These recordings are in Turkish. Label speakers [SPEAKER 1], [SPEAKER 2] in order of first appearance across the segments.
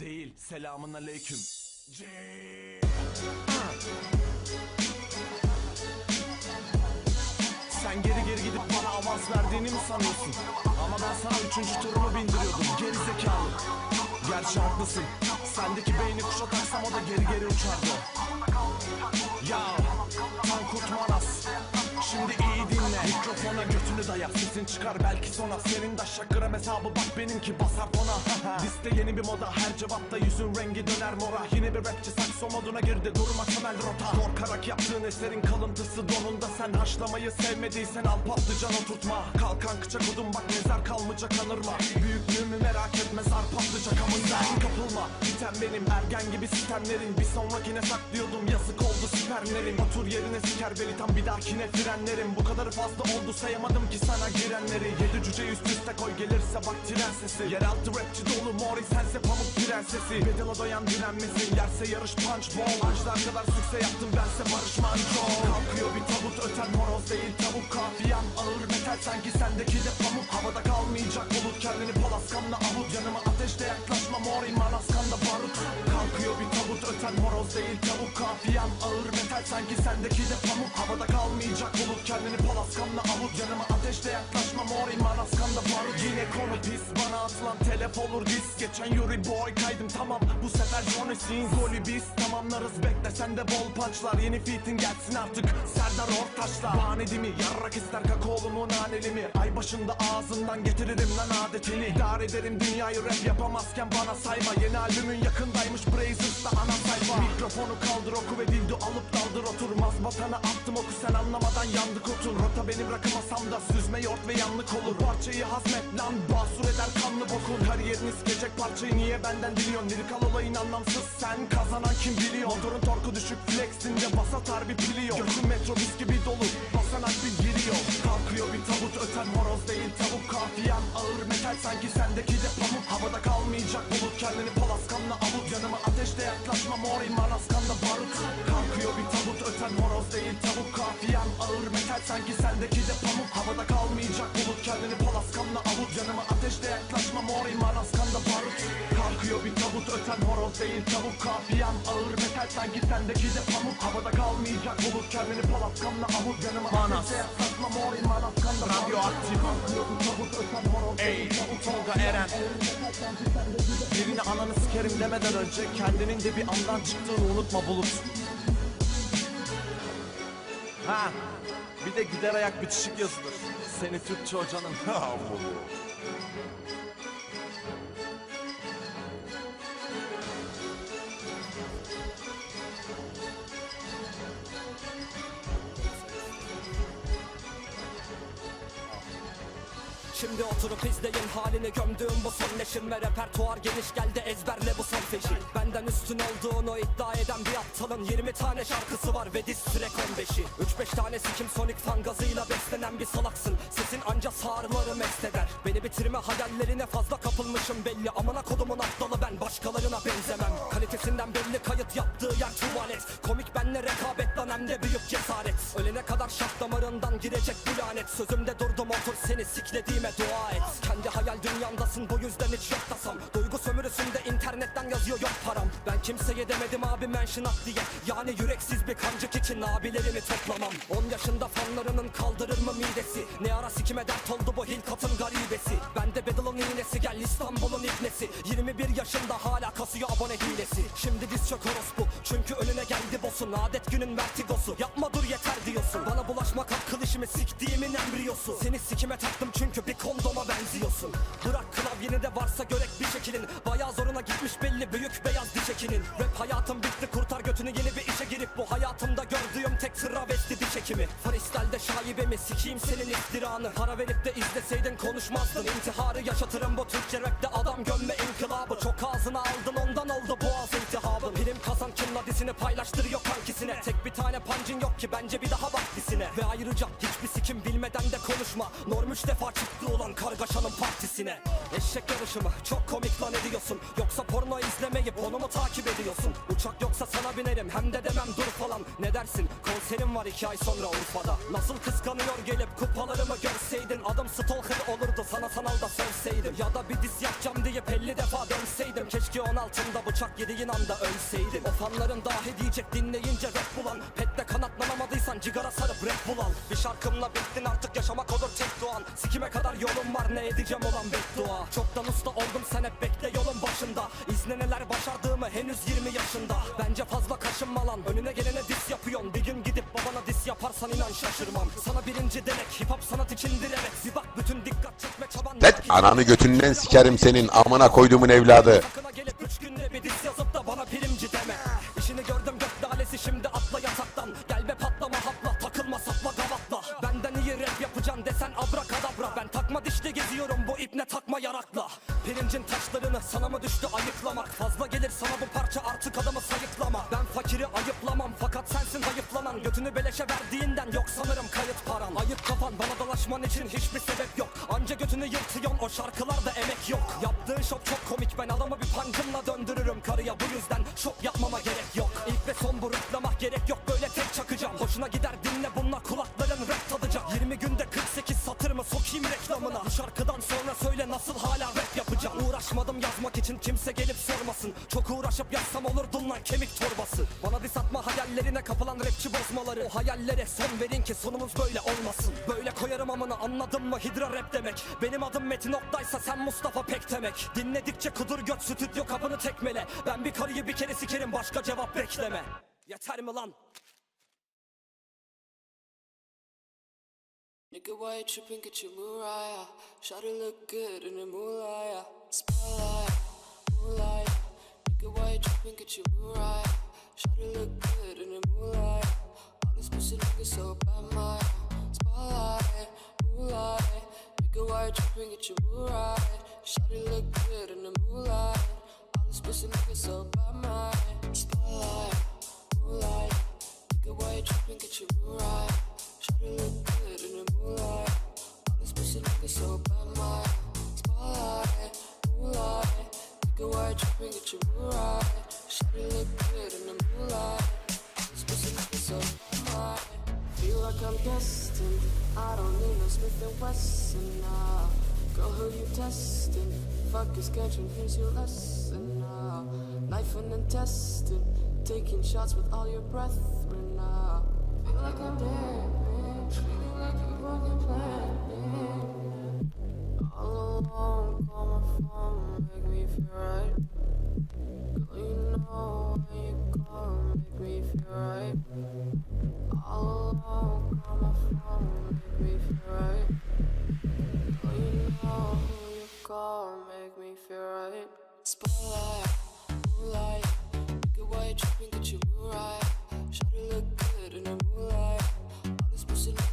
[SPEAKER 1] Değil. Selamun aleyküm. Sen geri geri gidip bana avans verdiğini mi sanıyorsun? Ama ben sana üçüncü turumu bindiriyordum. Geri zekalı. Gerçi haklısın. Sendeki beyni kuşa taksam o da geri geri uçardı. Ya Tankurt Manas. Şimdi iyi dinle Mikrofona götünü daya Sesin çıkar. Belki sonra Senin de şakırım hesabı bak benimki basar tona Liste yeni bir moda Her cevapta yüzün rengi döner mora. Yine bir rapçi sakso moduna girdi Durma temel rota. Korkarak yaptığın eserin kalıntısı donunda. Sen haşlamayı sevmediysen al patlıcan oturtma. Kalkan kıça kudum bak mezar kalmayacak anırma. Büyüklüğümü merak etme zar patlayacak amında Kapılma. Biten benim ergen gibi sistemlerin Bir sonrakine saklıyordum yazık oldu spermlerim Otur yerine siker beli tam bir dahakine frenlerim. Bu kadarı fazla oldu sayamadım ki sana girenleri. Yedi cüce üst üste koy gelirse bak tren sesi. Yeraltı rapçi dolu mori sense pamuk prensesi Bedela doyan direnmesin yerse yarış punch ball. Ajlar kadar sükse yaptım bense Barış Manço Kalkıyor bir tabut öten horoz değil tavuk. Kafiyem ağır metal sanki sendeki de pamuk. Havada kalmayacak bulut kendini palaskamla avut. Yanıma ateşle yaklaşma mori manaskanda barut Kalkıyor bir tabut öten horoz değil tavuk Kafiyem ağır metal sanki sendeki de pamuk. Havada kalmayacak bulut kendini palaskamla avut. Yanıma ateşle yaklaşma mori manaskanda barut. Yine konu pis bana atılan telef olur dis Geçen Yuri boy kaydım tamam. Bu sefer Johnny Sins. Golü biz tamamlarız bekle sen de bol punchlar Yeni fitin gelsin artık Serdar Ortaç'la Bahanedi mi yarrak ister kakaolu mu naneli mi Ay başında ağzından getiririm lan adetini. İdare ederim dünyayı rap yapamazken bana sayma. Yeni albümün yakındaymış Brazers'ta ana sayfa. Mikrofonu kaldır oku ve dildo alıp daldır otur. Mazbatana attım oku sen anlamadan yandık otur. Rota benim rakı masamda süzme yoğurt ve yanlık olur. Parçayı hazmet lan basur eder kanlı bokun. Her yerini sikecek parçayı niye benden biliyorsun Lirikal olayın anlamsız sen kazanan kim biliyor? Motorun torku düşük flexinde bas atar bir pili yok Götün metrobüs gibi dolu basan bir giriyor. Kalkıyor bir tabut öten horoz değil tavuk. Kafiyem ağır metal sanki sendeki de pamuk. Havada kalmayacak bulut kendini palaskanla? Avut Yanıma ateşle yaklaşma mori manaskanda barut. Kalkıyor bir tabut öten horoz değil tavuk Kafiyem ağır metal sanki sendeki de pamuk. Havada kalmayacak bulut kendini palaskanla? Avut Yanıma öten horoz değil tavuk Kafiyem ağır metal. Sanki sendeki de pamuk. Havada kalmayacak bulut kendini palaskanla avut Yanıma ateşle yaklaşma mori manaskanda barut
[SPEAKER 2] Radyoaktif.
[SPEAKER 1] Kalkıyor bir tabut öten horoz
[SPEAKER 2] Ey,
[SPEAKER 1] değil tavuk
[SPEAKER 2] Tolga Eren.
[SPEAKER 1] Birine ananı sikerim demeden önce kendinin de bir andan çıktığını unutma bulut. Ha bir de gider ayak bitişik yazılır. Seni Türkçe hocanın
[SPEAKER 3] Şimdi oturup izleyin halini gömdüğüm bu son neşin Ve repertuar geniş geldi ezberle bu son feşi Benden üstün olduğunu iddia eden bir aptalın 20 tane şarkısı var ve diz track 15'i 3-5 tane sikim sonik fan gazıyla beslenen bir salaksın. Sesin anca sağırları mest eder. Beni bitirme hayallerine fazla kapılmışım belli. Amına kodumun aptalı ben başkalarına benzemem. Kalitesinden belli kayıt yaptığı yer tuvalet. Komik benle rekabet lan hem de büyük cesaret şah damarından girecek bu lanet. Sözümde durdum otur seni siklediğime dua et. Kendi hayal dünyandasın bu yüzden hiç yok tasam Duygu sömürüsünde internetten yazıyor yok param. Ben kimseye demedim abi mention at diye. Yani yüreksiz bir kancık için abilerimi toplamam. 10 yaşında fanlarının kaldırır mı midesi? Ne ara sikime dert oldu bu hilkatın garibesi? Bende Bedel'ın iğnesi gel İstanbul'un ibnesi. 21 yaşında hala kasıyor abone hilesi. Şimdi diz çök orospu çünkü önüne geldi boss'un. Adet günün vertigosu yapma dur yeter diyorsun. Bana akıl işimi siktiğimin embriyosu. Seni sikime taktım çünkü bir kondoma benziyorsun. Bırak klavyeni de varsa görek bir şekilin Bayağı zoruna gitmiş belli büyük beyaz diş tek travesti diş ekimi Freestyle'de şaibemi sikeyim senin iftiranı. Para verip de izleseydin konuşmazdın. İntiharı yaşatırım bu Türkçe rapte adam gömme inkılabı. Çok ağzına aldın ondan oldu boğaz iltihabı Prim kazan kimla dizini paylaştırıyor kankisine Tek bir tane pancın yok ki bence bir daha bak dizine. Ve ayrıca hiçbir sikim bilmeden de konuşma. Norm üç defa çıktı olan kargaşanın partisine. Eşek
[SPEAKER 4] yarışımı Çok komik lan ediyorsun. Yoksa porno izlemeyip onu mu takip ediyorsun? Uçak yoksa sana binerim hem de demem dur falan. Ne dersin konserim var iki ay sonra Urfa'da Nasıl kıskanıyor gelip kupalarımı görseydin? Adım stalker olurdu sana sanalda sövseydim Ya da bir diz yapacağım deyip 50 defa dönseydim. Keşke 16'ımda bıçak yediğin anda ölseydim. O fanların dahi diyecek dinleyince rap bulan Pette kanatlanamadıysan cigara sarıp rap bul al. Bir şarkımla bittin artık yaşamak olur tek doğan. Sikime kadar yolum var ne edeceğim olan beddua. Çoktan usta oldum sen hep bekle yolun başında. İzle neler başardığımı henüz 20 yaşında. Bence fazla kaşınma lan önüne gelene yaparsan inan şaşırmam. Sana birinci denek hip hop sanat içindir evet. Zibak bütün dikkat çekme çaban
[SPEAKER 2] Let ananı götünden sikerim senin amına koyduğumun evladı.
[SPEAKER 4] Sakına gelip üç günde bir diz yazıp da bana primci deme. İşini gördüm gök dalesi şimdi atla yataktan. Gel be patlama hapla takılma sapla gavatla Benden iyi rap yapacaksın desen abrakadabra. Ben takma dişli geziyorum bu ipne takma yarakla. Pirincin taşlarını sana mı düştü ayıklamak? Fazla gelir sana bu parça artık adamı sayıklama. Ben fakiri ayıplamam fakat sensin hayıflanan Götünü beleşe verdiğinden yok sanırım kayıt paran. Ayıp kafan bana dolaşman için hiçbir sebep yok. Anca götünü yırtıyorsun o şarkılarda emek yok. Yaptığın şok çok komik ben adamı bir pancımla döndürürüm. Karıya Bu yüzden şok yapmama gerek yok. İlk ve son bu rıklamak gerek yok böyle tek çakacağım. Hoşuna gider dinle bununla kulakların rap tadacak. 20 günde 48 satır mı sokayım reklamına? Bu şarkıdan sonra söyle nasıl hala rap yapacağım Uğraşmadım yazmak için kimse gelip sormasın. Çok uğraşıp yazsam olurdun lan kemik torbası. Bana dis atma hayallerine kapılan rapçi bozmaları. O hayallere son verin ki sonumuz böyle olmasın. Böyle koyarım amına anladın mı? Hidra rap demek. Benim adım Metin Oktay'sa sen Mustafa Pektemek Dinledikçe kudur göt stüdyo kapını tekmele. Ben bir karıyı bir kere sikerim başka cevap bekleme. Yeter mi lan?
[SPEAKER 3] Nigga, why you tripping? Get your Mariah. Shawty look good in the moonlight. Spotlight, moonlight. Nigga, why you tripping? Get your Mariah. Shawty look good in the moonlight. All these pussy niggas so bad, my spotlight, moonlight. Nigga, why you tripping? Get your Mariah. Shawty look good in the moonlight. All these pussy niggas so bad, my spotlight, Fuck is catching, here's your lesson now. Knife and intestine, taking shots with all your brethren now. Uh, feel like I'm dead, man. Feeling like a broken planet. All alone, call my phone, make me feel right. Spotlight, moonlight, why you tripping? Look the moonlight.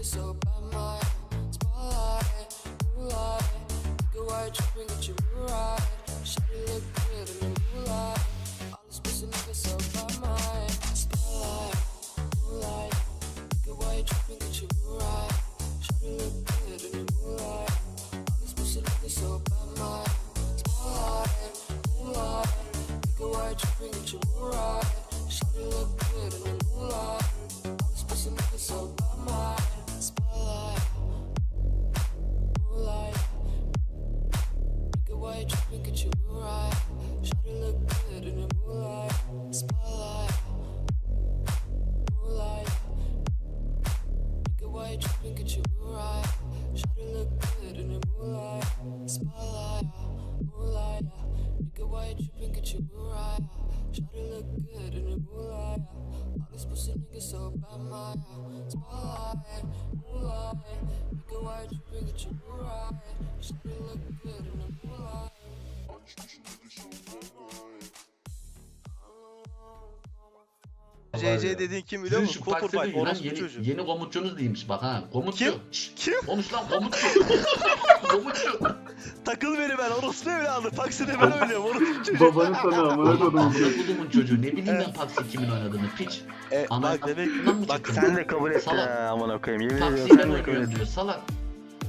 [SPEAKER 3] So my spotlight, moonlight, nigga, why you tripping? Get look good in the moonlight. All this pussy so bad, spotlight, moonlight, why you tripping? Right. Right. Shawty look good in the moonlight. Spotlight, moonlight. Nigga, why you tripping? Get your right. Shawty look good in the moonlight. All these pussy niggas so bad, my spotlight, moonlight. Nigga, why you tripping? Get your right. Shawty look good in the moonlight.
[SPEAKER 5] CC dediğin kim biliyor musun? Copperfight, orospu
[SPEAKER 6] yeni,
[SPEAKER 5] çocuğu.
[SPEAKER 6] yeni komutçunuz değilmiş bak ha. Komutçu.
[SPEAKER 5] Kim? Kim?
[SPEAKER 6] Konuş lan komutçu. komutçu.
[SPEAKER 5] Takıl beni ben orospu evladı. Takside ben oynuyorum orospu çocuğu.
[SPEAKER 7] Babanı tanı amına koydum.
[SPEAKER 6] Amına kodumun çocuğu ne bileyim ben taksi kimin oynadığını piç.
[SPEAKER 5] E,
[SPEAKER 6] Ana-
[SPEAKER 5] bak demek
[SPEAKER 6] Lan
[SPEAKER 5] bak sen de kabul et
[SPEAKER 6] Salak.
[SPEAKER 5] ya amına koyayım. Yemin ediyorum sen de kabul
[SPEAKER 6] oynuyoruz
[SPEAKER 5] et.
[SPEAKER 6] diyor salak.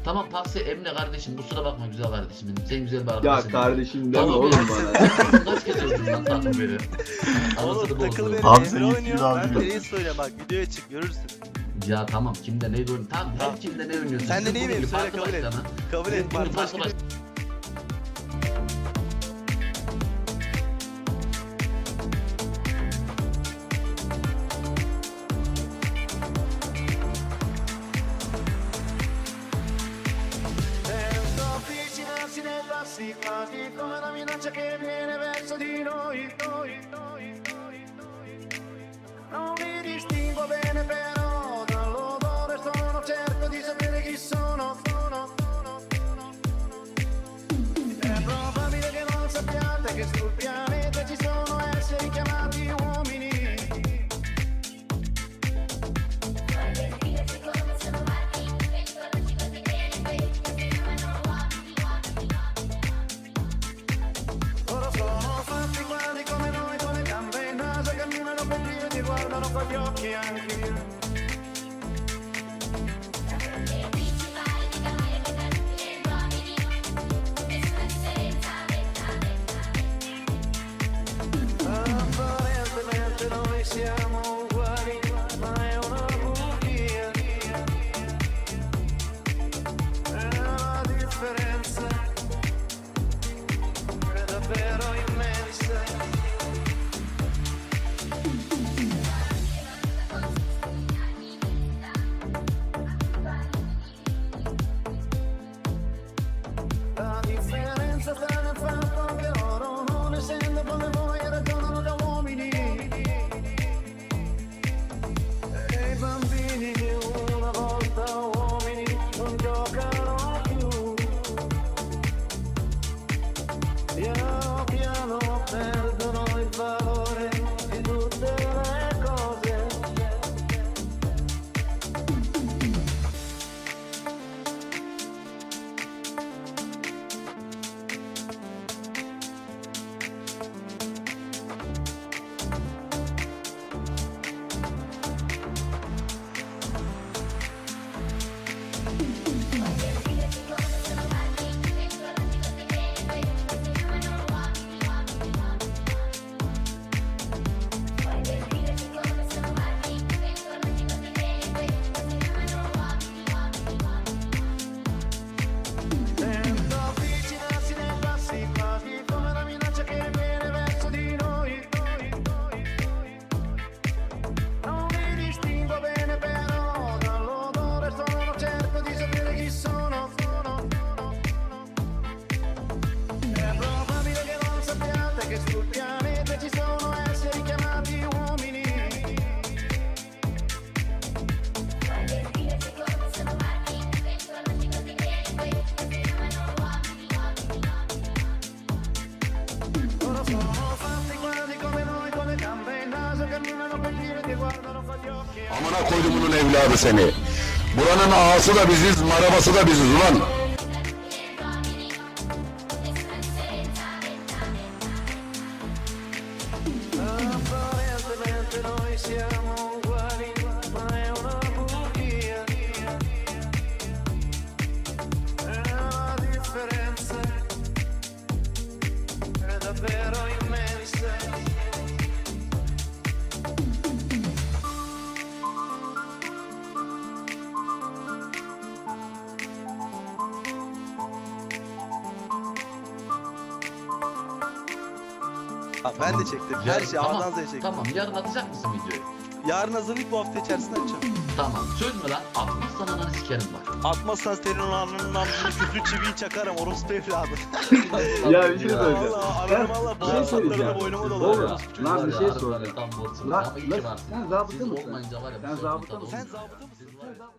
[SPEAKER 6] Tamam Paksi Emre kardeşim kusura bakma güzel kardeşim benim. Sen güzel bir
[SPEAKER 7] Ya
[SPEAKER 6] arkadaşsın.
[SPEAKER 7] kardeşim deme
[SPEAKER 6] Tamam
[SPEAKER 7] oğlum
[SPEAKER 6] ya.
[SPEAKER 7] bana.
[SPEAKER 6] Kaç kez öldün lan takım beni.
[SPEAKER 5] Oğlum
[SPEAKER 6] Anasını
[SPEAKER 5] takıl
[SPEAKER 6] bozdum.
[SPEAKER 5] beni.
[SPEAKER 7] Abi sen
[SPEAKER 5] Emre
[SPEAKER 7] git
[SPEAKER 5] oynuyor.
[SPEAKER 7] abi,
[SPEAKER 5] Ben de reis söyleyeyim bak videoya çık görürsün.
[SPEAKER 6] Ya tamam kimde ne oynuyor? Tamam
[SPEAKER 5] Tamam.
[SPEAKER 6] her kimde ne oynuyorsun?
[SPEAKER 5] Sen de neyi bileyim, söyle, kabul et. Kabul et. Bak
[SPEAKER 6] farklı
[SPEAKER 5] başka
[SPEAKER 6] baş-
[SPEAKER 8] di come una minaccia che viene verso di noi, noi, noi, noi, noi. Non mi distingo bene però dall'odore sono cerco di sapere chi sono, sono, sono. È probabile che non sappiate che sul pianeta ci sono esseri chiamati uomini.
[SPEAKER 2] Evladı seni. Buranın ağası da biziz, marabası da biziz ulan.
[SPEAKER 8] Apparentemente
[SPEAKER 5] Ha, ben de çektim. Her
[SPEAKER 6] Yarın-
[SPEAKER 5] şey
[SPEAKER 6] tamam,
[SPEAKER 5] A'dan Z'ye çektim.
[SPEAKER 6] Tamam yarın atacak mısın videoyu?
[SPEAKER 5] Yarın hazırlayıp bu hafta içerisinde açacağım.
[SPEAKER 6] Tamam söz mü lan? Atmazsan ananı sikerim bak.
[SPEAKER 5] Atmazsan senin o alnının namzını küflü çiviyi çakarım orospu evladı.
[SPEAKER 7] Ya bir şey söyleyeceğim.
[SPEAKER 5] Valla
[SPEAKER 7] Ben
[SPEAKER 5] ararım valla
[SPEAKER 7] bir şey
[SPEAKER 5] boğaz
[SPEAKER 7] söyleyeceğim.
[SPEAKER 5] boynuma
[SPEAKER 7] Oğlum,
[SPEAKER 5] dolar.
[SPEAKER 7] lan bir şey
[SPEAKER 6] ya,
[SPEAKER 7] soracağım.
[SPEAKER 6] Tam borçlu.
[SPEAKER 7] Lan-
[SPEAKER 6] Ama iyi
[SPEAKER 7] lan
[SPEAKER 6] ki varsın.
[SPEAKER 7] sen zabıta
[SPEAKER 6] Siz
[SPEAKER 7] mısın?
[SPEAKER 6] olmayınca var ya.
[SPEAKER 7] Sen
[SPEAKER 6] bu
[SPEAKER 7] zabıta
[SPEAKER 6] sorun
[SPEAKER 7] mısın?
[SPEAKER 5] Sen
[SPEAKER 6] tadı olmuyor.
[SPEAKER 5] zabıta mısın?
[SPEAKER 6] Siz var ya-